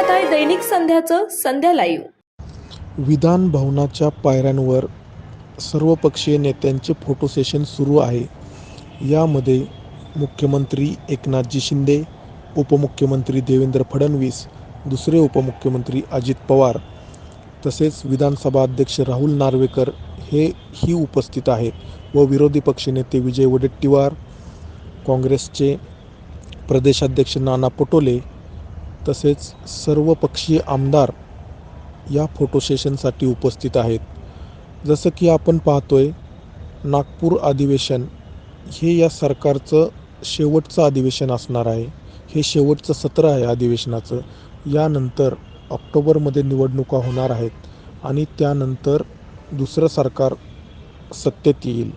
आहे दैनिक संध्याचं संध्या लाईव्ह विधान भवनाच्या पायऱ्यांवर सर्वपक्षीय नेत्यांचे फोटो सेशन सुरू आहे. यामध्ये मुख्यमंत्री एकनाथजी शिंदे उपमुख्यमंत्री देवेंद्र फडणवीस दुसरे उपमुख्यमंत्री अजित पवार तसेच विधानसभा अध्यक्ष राहुल नार्वेकर हे ही उपस्थित आहेत व विरोधी पक्षनेते विजय वडेट्टीवार काँग्रेसचे प्रदेशाध्यक्ष नाना पटोले तसेच सर्व पक्षीय आमदार या फोटो सेशनसाठी उपस्थित आहेत. जसं की आपण पाहतोय नागपूर अधिवेशन हे या सरकारचं शेवटचं अधिवेशन असणार आहे. हे शेवटचं सत्र आहे अधिवेशनाचं. यानंतर ऑक्टोबरमध्ये निवडणुका होणार आहेत आणि त्यानंतर दुसरं सरकार सत्तेत येईल.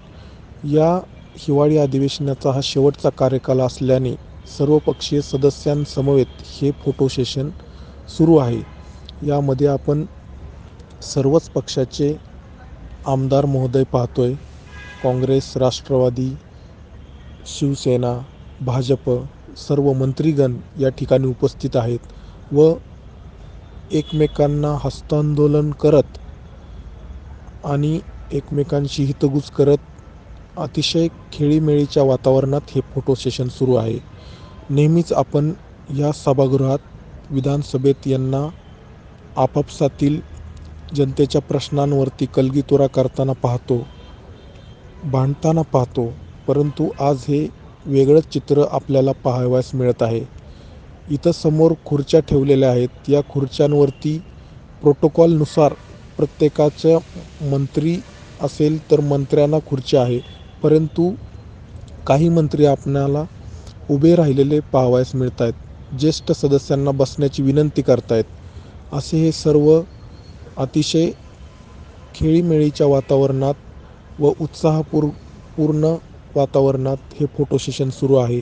या हिवाळी अधिवेशनाचा हा शेवटचा कार्यकाल असल्याने सर्वपक्षीय सदस्यांसमवेत हे फोटो सेशन सुरू आहे. यामध्ये आपण सर्वच पक्षाचे आमदार महोदय पाहतोय. काँग्रेस राष्ट्रवादी शिवसेना भाजप सर्व मंत्रीगण या ठिकाणी उपस्थित आहेत व एकमेकांना हस्तांदोलन करत आणि एकमेकांशी हितगुज करत अतिशय खेळीमेळीच्या वातावरणात हे फोटो सेशन सुरू आहे. नेहमीच आपण या सभागृहात विधानसभेत यांना आपापसातील जनतेच्या प्रश्नांवरती कलगीतोरा करताना पाहतो भांडताना पाहतो परंतु आज हे वेगळंच चित्र आपल्याला पाहावयास मिळत आहे. इथं समोर खुर्च्या ठेवलेल्या आहेत. या खुर्च्यांवरती प्रोटोकॉलनुसार प्रत्येकाचं मंत्री असेल तर मंत्र्यांना खुर्च्या आहे. परंतु काही मंत्री आपणाला उभे राहिलेले पाहावयास मिळत आहेत ज्येष्ठ सदस्यांना बसण्याची विनंती करतायत. असे हे सर्व अतिशय खेळीमेळीच्या वातावरणात व उत्साहपूर पूर्ण वातावरणात हे फोटो सेशन सुरू आहे.